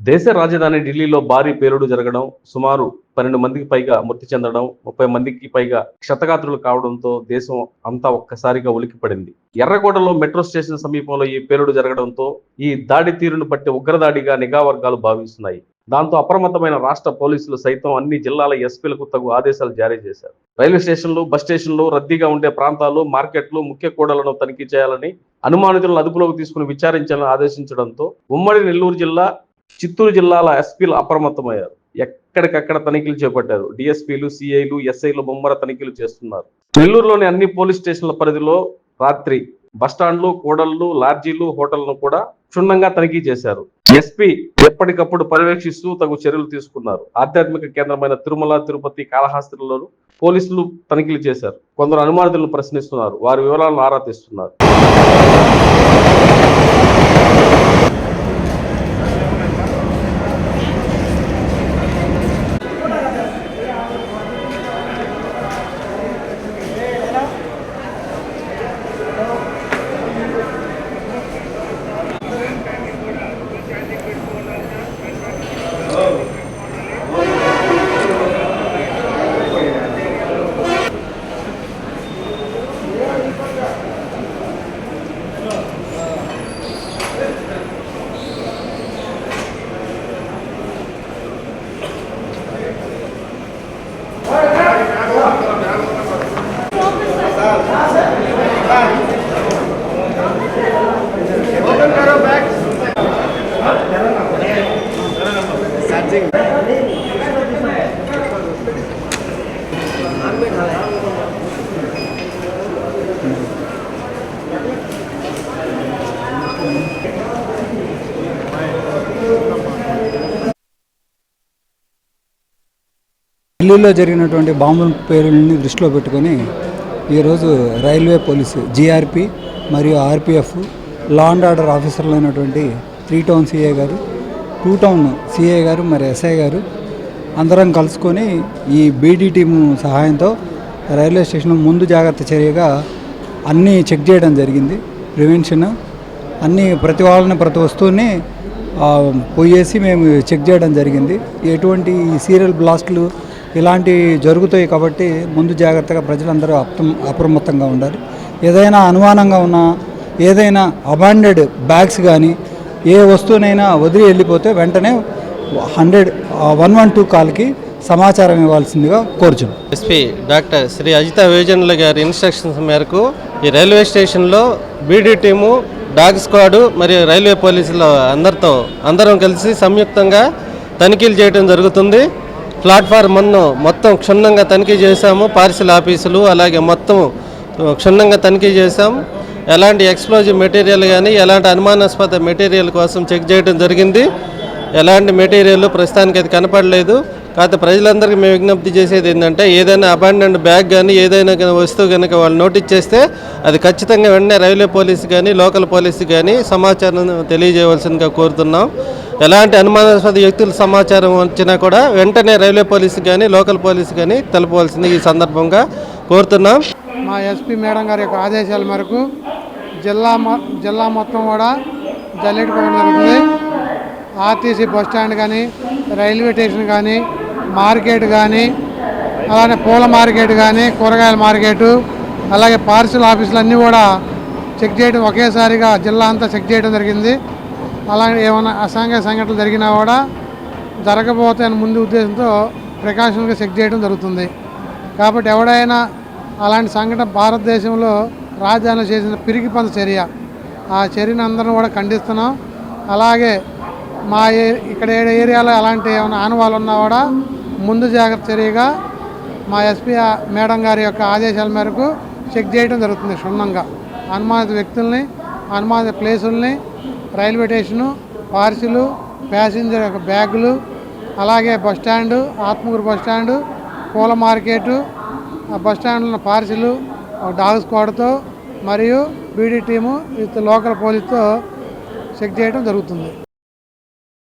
దేశ రాజధాని ఢిల్లీలో భారీ పేలుడు జరగడం సుమారు పన్నెండు మందికి పైగా మృతి చెందడం ముప్పై మందికి పైగా క్షతగాత్రులు కావడంతో దేశం అంతా ఒక్కసారిగా ఉలికిపడింది ఎర్రగోడలో మెట్రో స్టేషన్ సమీపంలో ఈ పేలుడు జరగడంతో ఈ దాడి తీరును బట్టి ఉగ్రదాడిగా నిఘా వర్గాలు భావిస్తున్నాయి. దాంతో అప్రమత్తమైన రాష్ట్ర పోలీసులు సైతం అన్ని జిల్లాల ఎస్పీలకు తగు ఆదేశాలు జారీ చేశారు. రైల్వే స్టేషన్లు బస్ స్టేషన్లు రద్దీగా ఉండే ప్రాంతాలు మార్కెట్లు ముఖ్య కూడలను తనిఖీ చేయాలని అనుమానితులను అదుపులోకి తీసుకుని విచారించాలని ఆదేశించడంతో ఉమ్మడి నెల్లూరు జిల్లా చిత్తూరు జిల్లాల ఎస్పీలు అప్రమత్తమయ్యారు. ఎక్కడికక్కడ తనిఖీలు చేపట్టారు. డిఎస్పీలు సిఐలు ఎస్ఐలు ముమ్మర తనిఖీలు చేస్తున్నారు. నెల్లూరులోని అన్ని పోలీస్ స్టేషన్ల పరిధిలో రాత్రి బస్టాండ్లు కూడళ్ళు లాడ్జీలు హోటళ్ళను కూడా క్షుణ్ణంగా తనిఖీ చేశారు. ఎస్పీ ఎప్పటికప్పుడు పర్యవేక్షిస్తూ తగు చర్యలు తీసుకున్నారు. ఆధ్యాత్మిక కేంద్రమైన తిరుమల తిరుపతి కాళహస్తిలోను పోలీసులు తనిఖీలు చేశారు. కొందరు అనుమానితులను ప్రశ్నిస్తున్నారు. వారి వివరాలను ఆరా తీస్తున్నారు. ఢిల్లీలో జరిగినటువంటి బాంబుల పేరుల్ని దృష్టిలో పెట్టుకొని ఈరోజు రైల్వే పోలీసు జీఆర్పి మరియు ఆర్పిఎఫ్ లా అండ్ ఆర్డర్ ఆఫీసర్లు అయినటువంటి త్రీ టౌన్ సిఏ గారు టూ టౌన్ సిఏ గారు మరి ఎస్ఐ గారు అందరం కలుసుకొని ఈ బీడీ టీము సహాయంతో రైల్వే స్టేషన్ ముందు జాగ్రత్త చర్యగా అన్నీ చెక్ చేయడం జరిగింది. ప్రివెన్షన్ అన్ని ప్రతి వాళ్ళని ప్రతి వస్తువుని పోయేసి మేము చెక్ చేయడం జరిగింది. ఎటువంటి సీరియల్ బ్లాస్టులు ఇలాంటివి జరుగుతాయి కాబట్టి ముందు జాగ్రత్తగా ప్రజలందరూ అప్రమ అప్రమత్తంగా ఉండాలి. ఏదైనా అనుమానంగా ఉన్న ఏదైనా అబాండెడ్ బ్యాగ్స్ కానీ ఏ వస్తువునైనా వదిలి వెళ్ళిపోతే వెంటనే హండ్రెడ్ వన్ వన్ టూ కాల్కి సమాచారం ఇవ్వాల్సిందిగా కోరుచున్నాం. ఎస్పీ డాక్టర్ శ్రీ అజిత వేజన్ల గారి ఇన్స్ట్రక్షన్స్ మేరకు ఈ రైల్వే స్టేషన్లో బీడీ టీము డాగ్ స్క్వాడ్ మరియు రైల్వే పోలీసుల అందరితో అందరం కలిసి సంయుక్తంగా తనిఖీలు చేయడం జరుగుతుంది. ప్లాట్ఫామ్ మన్ను మొత్తం క్షుణ్ణంగా తనిఖీ చేశాము. పార్సిల్ ఆఫీసులు అలాగే మొత్తం క్షుణ్ణంగా తనిఖీ చేశాం. ఎలాంటి ఎక్స్ప్లోజివ్ మెటీరియల్ కానీ ఎలాంటి అనుమానాస్పద మెటీరియల్ కోసం చెక్ చేయడం జరిగింది. ఎలాంటి మెటీరియల్ ప్రస్తుతానికి అది కనపడలేదు. కాకపోతే ప్రజలందరికీ మేము విజ్ఞప్తి చేసేది ఏంటంటే ఏదైనా అబాండెంట్ బ్యాగ్ కానీ ఏదైనా వస్తువు కనుక వాళ్ళు నోటీస్ చేస్తే అది ఖచ్చితంగా వెంటనే రైల్వే పోలీసు కానీ లోకల్ పోలీసు కానీ సమాచారం తెలియజేయవలసిందిగా కోరుతున్నాం. ఎలాంటి అనుమానాస్పద వ్యక్తుల సమాచారం వచ్చినా కూడా వెంటనే రైల్వే పోలీసు కానీ లోకల్ పోలీసు కానీ తెలపవలసింది ఈ సందర్భంగా కోరుతున్నాం. మా ఎస్పీ మేడం గారి యొక్క ఆదేశాల మేరకు జిల్లా జిల్లా మొత్తం కూడా జల్లెడ పోవడం జరుగుతుంది. ఆర్టీసీ బస్ స్టాండ్ కానీ రైల్వే స్టేషన్ కానీ మార్కెట్ కానీ అలానే పూల మార్కెట్ కానీ కూరగాయల మార్కెట్ అలాగే పార్సిల్ ఆఫీసులు అన్నీ కూడా చెక్ చేయడం ఒకేసారిగా జిల్లా అంతా చెక్ చేయడం జరిగింది. అలాగే ఏమైనా అసాంఘిక సంఘటనలు జరిగినా కూడా జరగబోతాయని ముందు ఉద్దేశంతో ప్రికాషన్గా చెక్ చేయడం జరుగుతుంది. కాబట్టి ఎవడైనా అలాంటి సంఘటన భారతదేశంలో రాజధానిలో చేసిన పిరికి పంద చర్య. ఆ చర్యను అందరం కూడా ఖండిస్తున్నాం. అలాగే మా ఏ ఇక్కడ ఏరియాలో అలాంటి ఏమైనా ఆనవాళ్ళు ఉన్నా కూడా ముందు జాగ్రత్త చర్యగా మా ఎస్పీ మేడం గారి యొక్క ఆదేశాల మేరకు చెక్ చేయడం జరుగుతుంది క్షుణ్ణంగా. అనుమానిత వ్యక్తుల్ని అనుమానిత ప్లేసుల్ని రైల్వే స్టేషను పార్సిలు ప్యాసింజర్ యొక్క బ్యాగులు అలాగే bus stand stand Atmakur bus పూల మార్కెటు బస్టాండ్లో బస్ స్టాండ్లో ఉన్న పార్సిలు డాగ్ స్క్వాడ్తో మరియు బీడీ టీము విత్ లోకల్ పోలీస్తో చెక్ చేయడం జరుగుతుంది.